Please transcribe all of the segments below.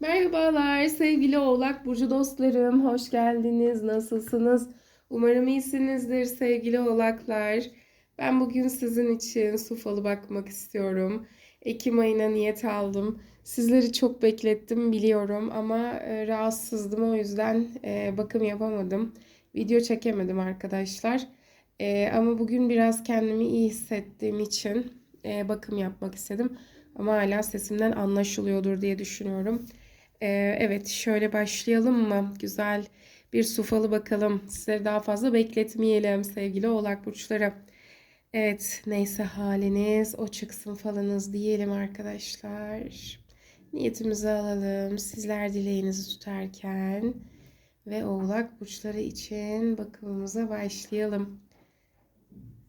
Merhabalar sevgili Oğlak Burcu dostlarım. Hoş geldiniz. Nasılsınız? Umarım iyisinizdir sevgili Oğlaklar. Ben bugün sizin için su falı bakmak istiyorum. Ekim ayına niyet aldım. Sizleri çok beklettim biliyorum ama e, rahatsızdım o yüzden e, bakım yapamadım. Video çekemedim arkadaşlar. E, ama bugün biraz kendimi iyi hissettiğim için bakım yapmak istedim. Ama hala sesimden anlaşılıyordur diye düşünüyorum. Ee, evet şöyle başlayalım mı? Güzel bir su falı bakalım. Sizleri daha fazla bekletmeyelim sevgili oğlak burçları. Evet neyse haliniz o çıksın falınız diyelim arkadaşlar. Niyetimizi alalım. Sizler dileğinizi tutarken ve oğlak burçları için bakımımıza başlayalım.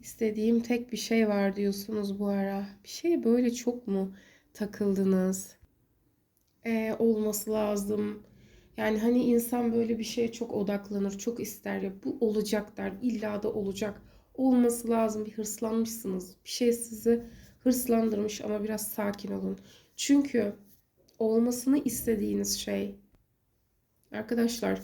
İstediğim tek bir şey var diyorsunuz bu ara. Bir şey böyle çok mu takıldınız? Ee, olması lazım. Yani hani insan böyle bir şeye çok odaklanır, çok ister ya bu olacak der, illa da olacak. Olması lazım. Bir hırslanmışsınız. Bir şey sizi hırslandırmış ama biraz sakin olun. Çünkü olmasını istediğiniz şey arkadaşlar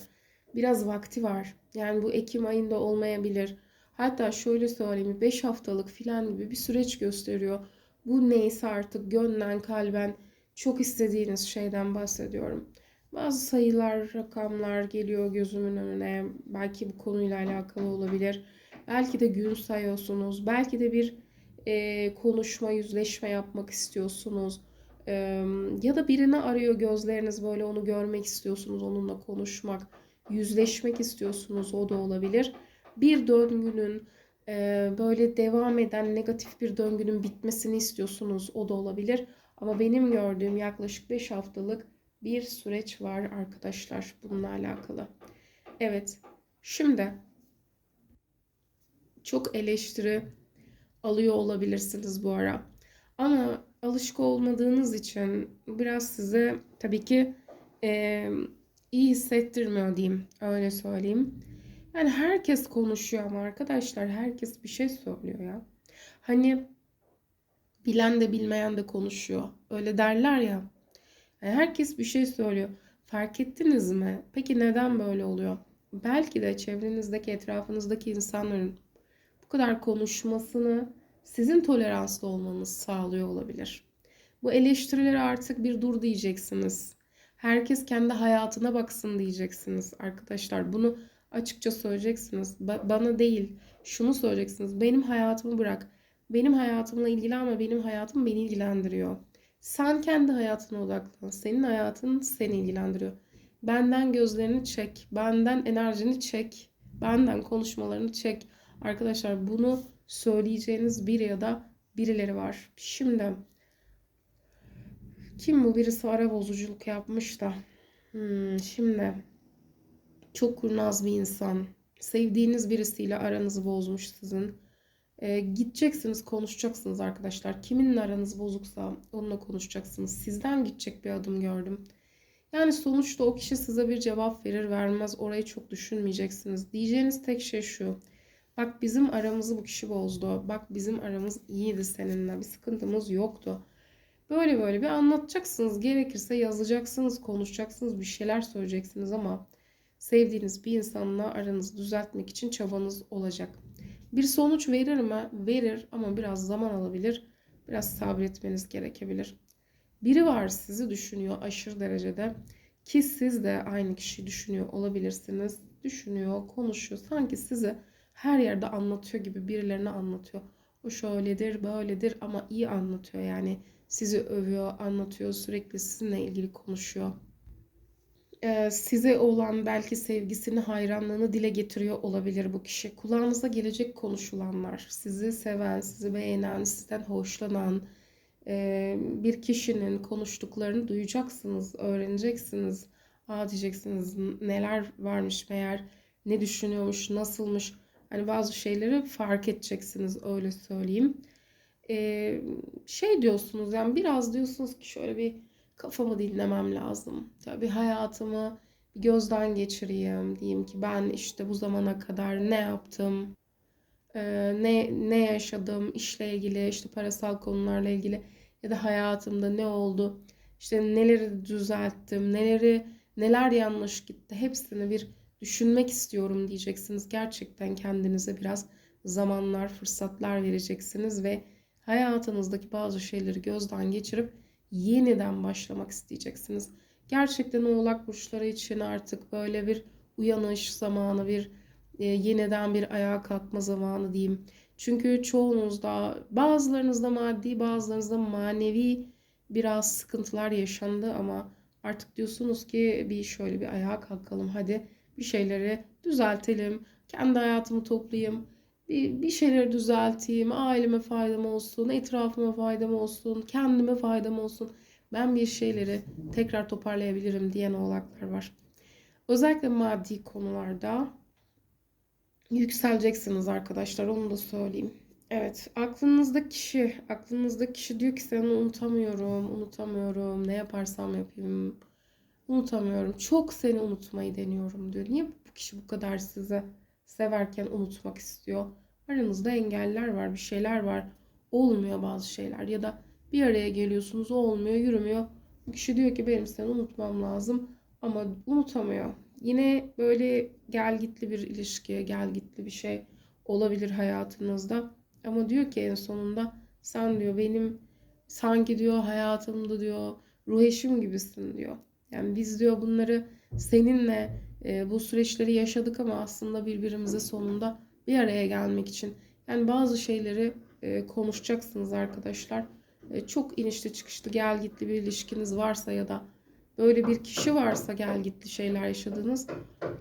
biraz vakti var. Yani bu Ekim ayında olmayabilir. Hatta şöyle söyleyeyim 5 haftalık filan gibi bir süreç gösteriyor. Bu neyse artık gönlen kalben çok istediğiniz şeyden bahsediyorum. Bazı sayılar, rakamlar geliyor gözümün önüne. Belki bu konuyla alakalı olabilir. Belki de gün sayıyorsunuz. Belki de bir e, konuşma, yüzleşme yapmak istiyorsunuz. E, ya da birini arıyor gözleriniz böyle onu görmek istiyorsunuz, onunla konuşmak, yüzleşmek istiyorsunuz. O da olabilir. Bir döngünün e, böyle devam eden negatif bir döngünün bitmesini istiyorsunuz. O da olabilir. Ama benim gördüğüm yaklaşık 5 haftalık bir süreç var arkadaşlar bununla alakalı. Evet. Şimdi çok eleştiri alıyor olabilirsiniz bu ara. Ama alışık olmadığınız için biraz size tabii ki e, iyi hissettirmiyor diyeyim. Öyle söyleyeyim. Yani herkes konuşuyor ama arkadaşlar herkes bir şey söylüyor ya. Hani bilen de bilmeyen de konuşuyor. Öyle derler ya. Yani herkes bir şey söylüyor. Fark ettiniz mi? Peki neden böyle oluyor? Belki de çevrenizdeki, etrafınızdaki insanların bu kadar konuşmasını sizin toleranslı olmanız sağlıyor olabilir. Bu eleştirilere artık bir dur diyeceksiniz. Herkes kendi hayatına baksın diyeceksiniz arkadaşlar. Bunu açıkça söyleyeceksiniz. Ba- bana değil, şunu söyleyeceksiniz. Benim hayatımı bırak. Benim hayatımla ilgilenme. Benim hayatım beni ilgilendiriyor. Sen kendi hayatına odaklan. Senin hayatın seni ilgilendiriyor. Benden gözlerini çek. Benden enerjini çek. Benden konuşmalarını çek. Arkadaşlar bunu söyleyeceğiniz bir ya da birileri var. Şimdi kim bu? Birisi ara bozuculuk yapmış da. Hmm, şimdi çok kurnaz bir insan. Sevdiğiniz birisiyle aranızı bozmuş sizin. Ee, gideceksiniz, konuşacaksınız arkadaşlar. Kiminle aranız bozuksa onunla konuşacaksınız. Sizden gidecek bir adım gördüm. Yani sonuçta o kişi size bir cevap verir vermez orayı çok düşünmeyeceksiniz. Diyeceğiniz tek şey şu. Bak bizim aramızı bu kişi bozdu. Bak bizim aramız iyiydi seninle. Bir sıkıntımız yoktu. Böyle böyle bir anlatacaksınız. Gerekirse yazacaksınız, konuşacaksınız, bir şeyler söyleyeceksiniz ama sevdiğiniz bir insanla aranızı düzeltmek için çabanız olacak. Bir sonuç verir mi? Verir ama biraz zaman alabilir. Biraz sabretmeniz gerekebilir. Biri var sizi düşünüyor aşırı derecede ki siz de aynı kişiyi düşünüyor olabilirsiniz. Düşünüyor, konuşuyor. Sanki sizi her yerde anlatıyor gibi birilerine anlatıyor. O şöyledir, böyledir ama iyi anlatıyor. Yani sizi övüyor, anlatıyor, sürekli sizinle ilgili konuşuyor. Ee, size olan belki sevgisini, hayranlığını dile getiriyor olabilir bu kişi. Kulağınıza gelecek konuşulanlar, sizi seven, sizi beğenen, sizden hoşlanan e, bir kişinin konuştuklarını duyacaksınız, öğreneceksiniz. Aa diyeceksiniz neler varmış meğer, ne düşünüyormuş, nasılmış. Hani bazı şeyleri fark edeceksiniz öyle söyleyeyim. Ee, şey diyorsunuz yani biraz diyorsunuz ki şöyle bir kafamı dinlemem lazım. Tabii hayatımı bir gözden geçireyim. Diyeyim ki ben işte bu zamana kadar ne yaptım, e, ne ne yaşadım, işle ilgili, işte parasal konularla ilgili ya da hayatımda ne oldu. işte neleri düzelttim, neleri neler yanlış gitti hepsini bir düşünmek istiyorum diyeceksiniz. Gerçekten kendinize biraz zamanlar, fırsatlar vereceksiniz ve hayatınızdaki bazı şeyleri gözden geçirip yeniden başlamak isteyeceksiniz. Gerçekten oğlak burçları için artık böyle bir uyanış zamanı, bir e, yeniden bir ayağa kalkma zamanı diyeyim. Çünkü çoğunuzda, bazılarınızda maddi, bazılarınızda manevi biraz sıkıntılar yaşandı ama artık diyorsunuz ki bir şöyle bir ayağa kalkalım hadi bir şeyleri düzeltelim. Kendi hayatımı toplayayım. Bir, bir şeyleri düzelteyim. Aileme faydam olsun, etrafıma faydam olsun, kendime faydam olsun. Ben bir şeyleri tekrar toparlayabilirim diyen oğlaklar var. Özellikle maddi konularda yükseleceksiniz arkadaşlar onu da söyleyeyim. Evet, aklınızdaki kişi, aklınızdaki kişi diyor ki seni unutamıyorum, unutamıyorum, ne yaparsam yapayım, unutamıyorum. Çok seni unutmayı deniyorum diyor. Niye bu kişi bu kadar sizi severken unutmak istiyor? Aranızda engeller var, bir şeyler var. Olmuyor bazı şeyler ya da bir araya geliyorsunuz, olmuyor, yürümüyor. Bu kişi diyor ki benim seni unutmam lazım ama unutamıyor. Yine böyle gel gitli bir ilişki, gel gitli bir şey olabilir hayatınızda. Ama diyor ki en sonunda sen diyor benim sanki diyor hayatımda diyor ruh eşim gibisin diyor. Yani biz diyor bunları seninle e, bu süreçleri yaşadık ama aslında birbirimize sonunda bir araya gelmek için. Yani bazı şeyleri e, konuşacaksınız arkadaşlar. E, çok inişli çıkışlı gel gitli bir ilişkiniz varsa ya da böyle bir kişi varsa gel gitli şeyler yaşadınız.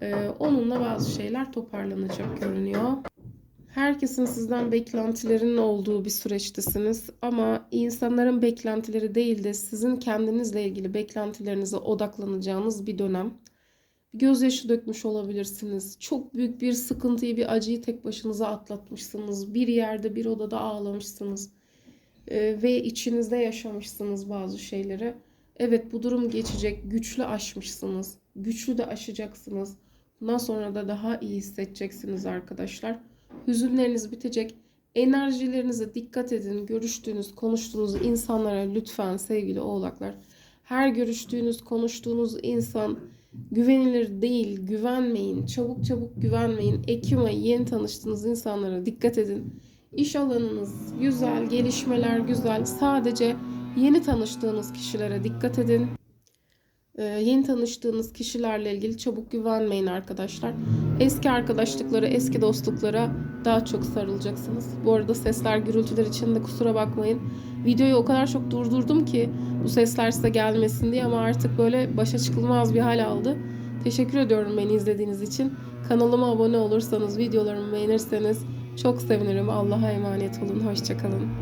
E, onunla bazı şeyler toparlanacak görünüyor. Herkesin sizden beklentilerinin olduğu bir süreçtesiniz ama insanların beklentileri değil de sizin kendinizle ilgili beklentilerinize odaklanacağınız bir dönem. Gözyaşı dökmüş olabilirsiniz. Çok büyük bir sıkıntıyı, bir acıyı tek başınıza atlatmışsınız. Bir yerde, bir odada ağlamışsınız. Ee, ve içinizde yaşamışsınız bazı şeyleri. Evet bu durum geçecek. Güçlü aşmışsınız. Güçlü de aşacaksınız. Bundan sonra da daha iyi hissedeceksiniz arkadaşlar. Hüzünleriniz bitecek. Enerjilerinize dikkat edin. Görüştüğünüz, konuştuğunuz insanlara lütfen sevgili oğlaklar. Her görüştüğünüz, konuştuğunuz insan güvenilir değil. Güvenmeyin. Çabuk çabuk güvenmeyin. Ekim ayı yeni tanıştığınız insanlara dikkat edin. İş alanınız güzel, gelişmeler güzel. Sadece yeni tanıştığınız kişilere dikkat edin. Ee, yeni tanıştığınız kişilerle ilgili çabuk güvenmeyin arkadaşlar. Eski arkadaşlıklara, eski dostluklara daha çok sarılacaksınız. Bu arada sesler, gürültüler için de kusura bakmayın. Videoyu o kadar çok durdurdum ki bu sesler size gelmesin diye ama artık böyle başa çıkılmaz bir hal aldı. Teşekkür ediyorum beni izlediğiniz için. Kanalıma abone olursanız, videolarımı beğenirseniz çok sevinirim. Allah'a emanet olun. Hoşçakalın.